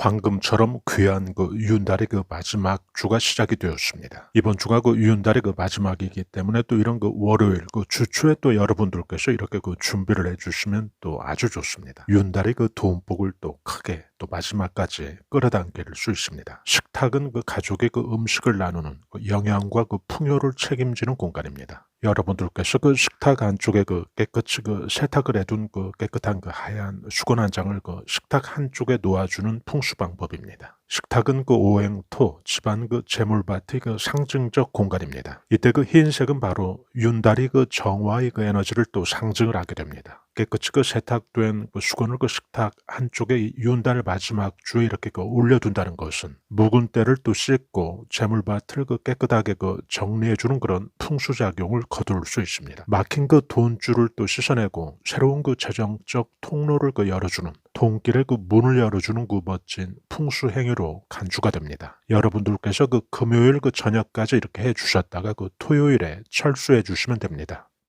황금처럼 귀한 그 유연달의 그 마지막 주가 시작이 되었습니다. 이번 주가 그 유연달의 그 마지막이기 때문에 또 이런 그 월요일 그 주초에 또 여러분들께서 이렇게 그 준비를 해주시면 또 아주 좋습니다. 유연달의 그 돈복을 또 크게 또 마지막까지 끌어당길 수 있습니다. 식탁은 그 가족의 그 음식을 나누는 그 영양과 그 풍요를 책임지는 공간입니다. 여러분들께서 그 식탁 안쪽에 그 깨끗이 그 세탁을 해둔 그 깨끗한 그 하얀 수건 한 장을 그 식탁 한쪽에 놓아주는 풍수 방법입니다. 식탁은 그 오행토, 집안 그 재물밭의 그 상징적 공간입니다. 이때 그 흰색은 바로 윤달이 그 정화의 그 에너지를 또 상징을 하게 됩니다. 깨끗이 그 세탁된 그 수건을 그 식탁 한쪽에 이 윤달 마지막 주에 이렇게 그 올려둔다는 것은 묵은 때를 또 씻고 재물밭을 그 깨끗하게 그 정리해주는 그런 풍수작용을 거둘 수 있습니다. 막힌 그 돈줄을 또 씻어내고 새로운 그 재정적 통로를 그 열어주는 돈길의 그 문을 열어주는 그 멋진 풍수 행위로 간주가 됩니다. 여러분들께서 그 금요일 그 저녁까지 이렇게 해주셨다가 그 토요일에 철수해 주시면 됩니다.